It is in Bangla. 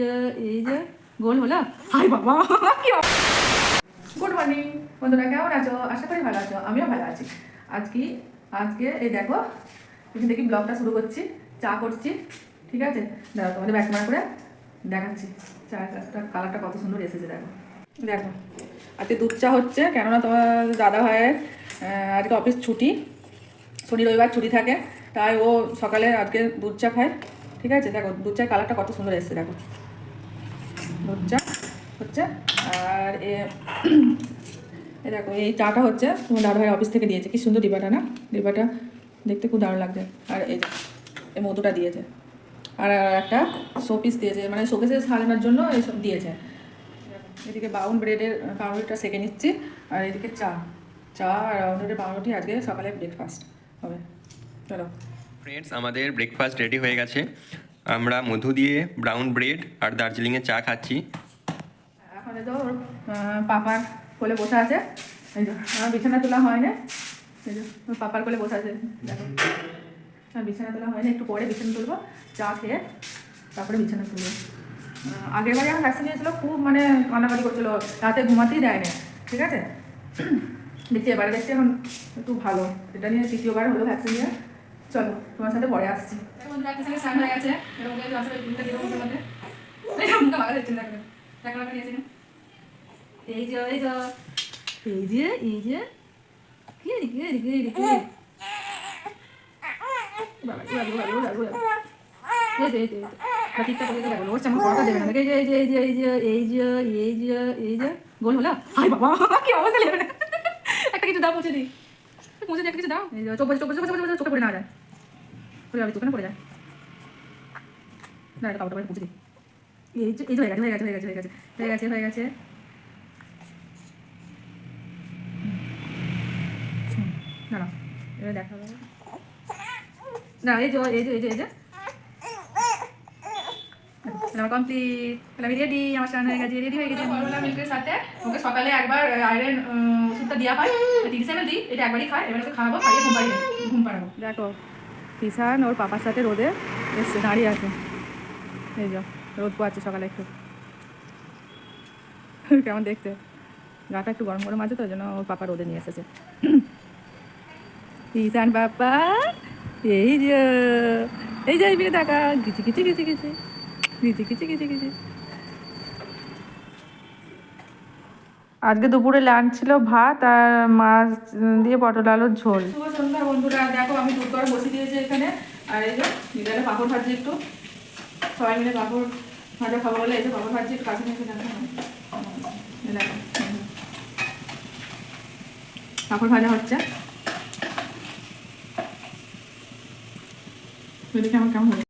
যে, এই যে, গোল হলো। হাই বাবা গুড মর্নিং বন্ধুরা, কেমন আছো? আশা করি ভালো আছো, আমিও ভালো আছি। আজকে আজকে, এই দেখো, এখান থেকে ব্লগটা শুরু করছি, চা করছি, ঠিক আছে? দেখো তোমাদের ব্যাক করে দেখাচ্ছি। চাটা কালারটা কত সুন্দর এসেছে, দেখো। দেখো, আজকে দুধ চা হচ্ছে, কেননা তোমার দাদা ভাইয়ের আজকে অফিস ছুটি। শনি, রবিবার ছুটি থাকে, তাই ও সকালে আজকে দুধ চা খায়, ঠিক আছে? দেখো, দুধ চার কালারটা কত সুন্দর এসেছে, দেখো। চা হচ্ছে, আর এ দেখো, এই চাটা হচ্ছে তোমার দাদা অফিস থেকে দিয়েছে। কি সুন্দর ডিবাটা না? ডিবাটা দেখতে খুব দারুণ লাগছে। আর এই এই মধুটা দিয়েছে। আর একটা শোপিস দিয়েছে মানে শোকেসে সাজানোর জন্য এইসব দিয়েছে। এদিকে বাউন ব্রেডের পাউরুটিটা সেকে নিচ্ছি। আর এদিকে চা। চা আর বাউন ব্রেডের পাউরুটি আজকে সকালে ব্রেকফাস্ট হবে। চলো। ফ্রেন্ডস আমাদের ব্রেকফাস্ট রেডি হয়ে গেছে। আমরা মধু দিয়ে ব্রাউন ব্রেড আর দার্জিলিংয়ের চা খাচ্ছি। এখন তো পাপার কোলে বসে আছে। বিছানা তোলা হয় না এই যে পাপার কোলে বসে আছে। দেখো। বিছানা তোলা হয় না একটু পরে বিছানা তুলবো। চা খেয়ে তারপরে বিছানা তুলবো। আগের বারে আমার ভ্যাকসিন নিয়েছিল, খুব মানে কান্নাকাটি করছিল। রাতে ঘুমাতেই দেয় না ঠিক আছে? দেখছি, এবারে দেখছি এখন একটু ভালো। এটা নিয়ে তৃতীয়বার হলো ভ্যাকসিন নিয়ে। চলো, তোমার সাথে পরে আসছি। বন্ধুরা একটা স্নান হয়ে গেছে এরকম করে আসলে মুখটা দিয়ে দেবো তোমাদের এই দেখো দেখো যে এই যে এই যে এই যে কি রে, কি রে, কি রে, কি রে? বাবা, বাবা, বাবা, বাবা, বাবা, বাবা। এই যে, এই যে, এই যে। বা ঠিকঠাক করে দেখো, ওর সামনে কথা দেবে না। এই যে, এই যে, এই যে, এই যে, এই যে, এই যে, গোল হলো? হায় বাবা, কি অবস্থা লেবে একটা কিছু দাও মুছে দিই মুছে দিই একটা কিছু দাও চোখ বসে চোখ চোখ চোখে পড়ে না যায় পড়ে যাবে চোখে পড়ে যায় না এটা কাপড়টা পরে দিই এই যে এই যে হয়ে গেছে হয়ে গেছে হয়ে গেছে হয়ে গেছে হয়ে গেছে হয়ে গেছে না না এবার দেখা হবে না এই যে এই যে এই যে এই যে আমার কমপ্লিট তাহলে আমি রেডি আমার স্নান হয়ে গেছে রেডি হয়ে গেছে মরলা মিল্কের সাথে ওকে সকালে একবার আয়রন ওষুধটা দেওয়া হয় তিরিশ এমএল দিই এটা একবারই খায় এবার ওকে খাওয়াবো খাইয়ে ঘুম পাড়িয়ে ঘুম পাড়াবো দেখো কিষান ওর পাপার সাথে রোদে এসছে, দাঁড়িয়ে আছে। এই যা, রোদ পোয়াচ্ছে সকালে একটু। কেমন দেখতে? গাটা একটু গরম গরম আছে তো জন্য ওর পাপা রোদে নিয়ে এসেছে। কিষান বাবা, এই যে এই যে বিয়ে দেখা গিচি গিচি গিচি গিচি। গিচি গিচি গিচি গিচি। আজকে দুপুরে লাঞ্চ ছিল ভাত আর মাছ দিয়ে পটল আলুর ঝোল। শুভ সন্ধ্যা বন্ধুরা, দেখো আমি দুধ করে বসে দিয়েছি এখানে। আর এই যে বিকালে পাঁপড় ভাজি একটু। সবাই মিলে পাঁপড় ভাজা খাব বলে এই যে পাঁপড় ভাজি একটু কাছে পাঁপড় ভাজা হচ্ছে। এদিকে আমার কেমন